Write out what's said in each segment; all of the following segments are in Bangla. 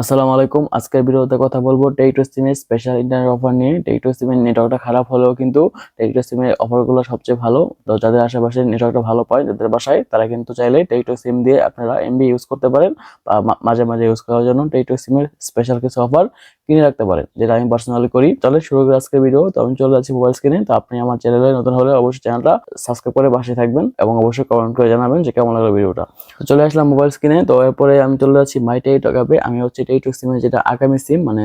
আসসালামু আলাইকুম। আজকের ভিডিওতে কথা বলব টেকটো সিমের স্পেশাল ইন্টারনেট অফার নিয়ে। টেকটো সিমের নেটওয়ার্কটা খারাপ হলেও কিন্তু টেকটো সিমের অফারগুলো সবচেয়ে ভালো। তো যাদের আশেপাশে নেটওয়ার্কটা ভালো পায়, যাদের বাসায়, তারা কিন্তু চাইলে টেকটো সিম দিয়ে আপনারা এমবি ইউজ করতে পারেন বা মাঝে মাঝে ইউজ করার জন্য টেকটো সিমের স্পেশাল কিছু অফার কিনে রাখতে পারেন। যেটা আমি পার্সোনালি করি, তাহলে শুরু করি আজকের ভিডিও তো আমি চলে যাচ্ছি মোবাইল স্ক্রিনে তো আপনি আমার চ্যানেলে নতুন হলে অবশ্যই চ্যানেলটা সাবস্ক্রাইব করে পাশে থাকবেন এবং অবশ্যই কমেন্ট করে জানাবেন যে কেমন লাগল ভিডিওটা চলে আসলাম মোবাইল স্ক্রিনে তো এরপরে আমি চলে যাচ্ছি মাই টেইট অ্যাপে আমি হচ্ছে টেইট সিমের যেটা আগামী সিম মানে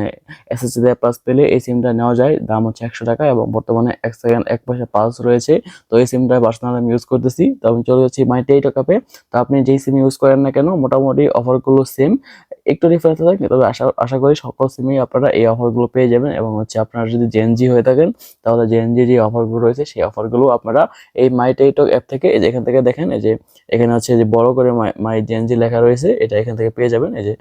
এসএসসি দিয়ে প্লাস পেলে এই সিমটা নেওয়া যায়। দাম হচ্ছে একশো টাকা এবং বর্তমানে এক সেকেন্ড এক পয়সা পাস রয়েছে। তো এই সিমটা পার্সোনাল আমি ইউজ করতেছি। তো আমি চলে যাচ্ছি মাই টেইট অ্যাপে তো আপনি যেই সিম ইউজ করেন না কেন, মোটামুটি অফারগুলো সেম একটু ডিফারেন্স থাকে তবে আশা আশা করি সকল সিমেই আপনারা এই অফারগুলো পেয়ে যাবেন এবং হচ্ছে আপনারা যদি জেএনজি হয়ে থাকেন, তাহলে জেএনজি যে অফারগুলো রয়েছে, সেই অফারগুলো আপনারা এই মাই টেকটক অ্যাপ থেকে, এই যে এখান থেকে দেখেন, এই যে এখানে হচ্ছে যে বড় করে মাই মাই জেএনজি লেখা রয়েছে, এটা এখান থেকে পেয়ে যাবেন। এই যে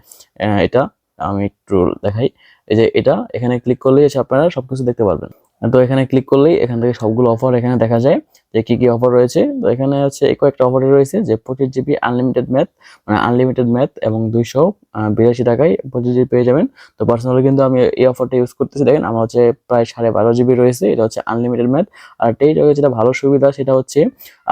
এটা আমি একটু দেখাই। এই যে এটা, এখানে ক্লিক করলেই এসে আপনারা সবকিছু দেখতে পারবেন। তো এখানে ক্লিক করলেই এখান থেকে সবগুলো অফার এখানে দেখা যায় যে কি কি অফার রয়েছে। তো এখানে হচ্ছে কয়েকটা অফার রয়েছে যে পঁচিশ জিবি আনলিমিটেড ম্যাথ মানে আনলিমিটেড ম্যাথ এবং দুইশো বিরাশি টাকায় পঁচিশ জিবি পেয়ে যাবেন। তো পার্সোনালি কিন্তু আমি এই অফারটা ইউজ করতেছি। দেখেন আমার হচ্ছে প্রায় সাড়ে বারো জিবি রয়েছে, এটা হচ্ছে আনলিমিটেড ম্যাথ আর টেইটকে যেটা ভালো সুবিধা, সেটা হচ্ছে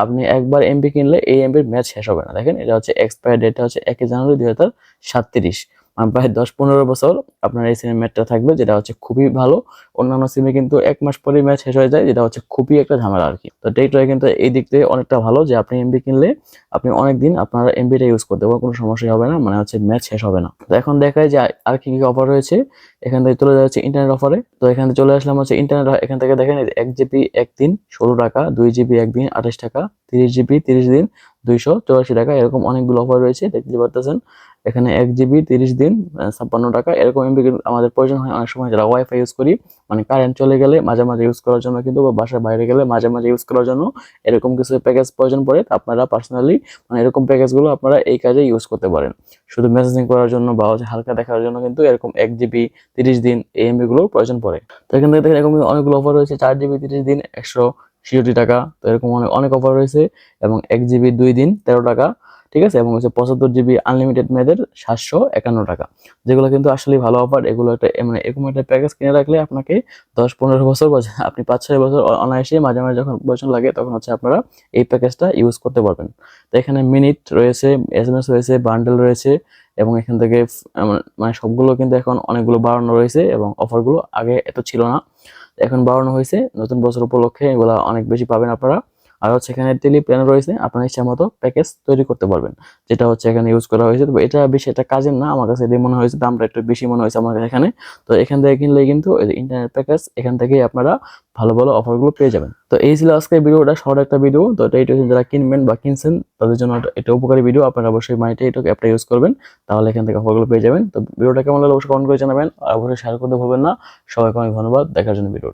আপনি একবার এমপি কিনলে এই এমপির ম্যাচ শেষ হবে না। দেখেন এটা হচ্ছে এক্সপায়ার ডেটটা হচ্ছে একই জানুয়ারি দুই হাজার সাতত্রিশ। প্রায় দশ পনেরো বছর আপনার এই সিমের ম্যাচটা থাকবে, যেটা হচ্ছে খুবই ভালো। অন্যান্য সিমে কিন্তু এক মাস পরে ম্যাচ শেষ হয়ে যায়, যেটা হচ্ছে খুবই একটা ঝামেলা আর কি তো টেইটয় কিন্তু এই দিক থেকে অনেকটা ভালো যে আপনি এমবি কিনলে আপনি অনেক দিন আপনারা এমবিটা ইউজ করতে পারবেন, কোনো সমস্যা হবে না মানে হচ্ছে ম্যাচ শেষ হবে না। তো এখন দেখায় যে আর কি কি অফার রয়েছে, এখান থেকে চলে যাচ্ছে ইন্টারনেট অফারে তো এখান থেকে চলে আসলাম হচ্ছে ইন্টারনেট এখান থেকে দেখেন এক জিবি একদিন ষোলো টাকা, দুই জিবি একদিন আঠাশ টাকা। তিরিশ জিবি, তিরিশ দিন দুইশো চৌরাশি টাকা, এরকম অনেকগুলো অফার রয়েছে, দেখতে পারতেছেন। এখানে এক জিবি, তিরিশ দিন ছাপ্পান্ন টাকা, এরকম এমবি আমাদের প্রয়োজন হয় অনেক সময় যারা ওয়াইফাই ইউজ করি মানে কারেন্ট চলে গেলে মাঝে মাঝে ইউজ করার জন্য কিন্তু বা বাসার বাইরে গেলে মাঝে মাঝে ইউজ করার জন্য এরকম কিছু প্যাকেজ প্রয়োজন পড়ে আপনারা পার্সোনালি মানে এরকম প্যাকেজগুলো আপনারা এই কাজে ইউজ করতে পারেন। শুধু মেসেজিং করার জন্য বা হচ্ছে হালকা দেখার জন্য কিন্তু এরকম এক জিবি, তিরিশ দিন এই এমবি গুলো প্রয়োজন পড়ে। তো এখান থেকে দেখেন এরকম অনেকগুলো অফার রয়েছে, চার জিবি, তিরিশ দিন, একশো ছিষট্টি টাকা, তো এরকম অনেক অনেক অফার রয়েছে এবং এক জিবি দুই দিন তেরো টাকা, ঠিক আছে? এবং হচ্ছে পঁচাত্তর জিবি আনলিমিটেড মেয়েদের সাতশো একান্ন টাকা। যেগুলো কিন্তু আসলে ভালো অফার এগুলো একটা মানে এরকম একটা প্যাকেজ কিনে রাখলে আপনাকে দশ, পনেরো বছর আপনি পাঁচ, ছয় বছর অনায়াসে মাঝে মাঝে যখন প্রয়োজন লাগে তখন হচ্ছে আপনারা এই প্যাকেজটা ইউজ করতে পারবেন। তো এখানে মিনিট রয়েছে এস এম এস রয়েছে বান্ডেল রয়েছে এবং এখান থেকে মানে সবগুলো কিন্তু এখন অনেকগুলো বাড়ানো রয়েছে এবং অফারগুলো আগে এত ছিল না। এখন বাড়ানো হয়েছে। নতুন বছর উপলক্ষে এগুলো অনেক বেশি পাবেন আপনারা। আর হচ্ছে এখানে টেলি প্ল্যান রয়েছে, আপনার ইচ্ছা মতো প্যাকেজ তৈরি করতে পারবেন। যেটা হচ্ছে এখানে ইউজ করা হয়েছে। তবে এটা বেশি একটা কাজের না, আমার কাছে এটাই মনে হয়েছে, দামটা একটু বেশি মনে হয়েছে আমার এখানে। তো এখান থেকে কিনলে কিন্তু ইন্টারনেট প্যাকেজ এখান থেকেই আপনারা ভালো ভালো অফারগুলো পেয়ে যাবেন। তো এই ছিল আজকের ভিডিওটা শর্ট একটা ভিডিও তো এটা এটা যারা কিনবেন বা কিনছেন, তাদের জন্য এটা- উপকারী ভিডিও আপনারা অবশ্যই মাইটে এটা অ্যাপটা ইউজ করবেন, তাহলে এখান থেকে অফারগুলো পেয়ে যাবেন। তো ভিডিওটা কেমন লাগল অবশ্যই কমেন্ট করে জানাবেন। আর অবশ্যই শেয়ার করতে ভুলবেন না। সবাইকে অনেক ধন্যবাদ। দেখার জন্য ভিডিও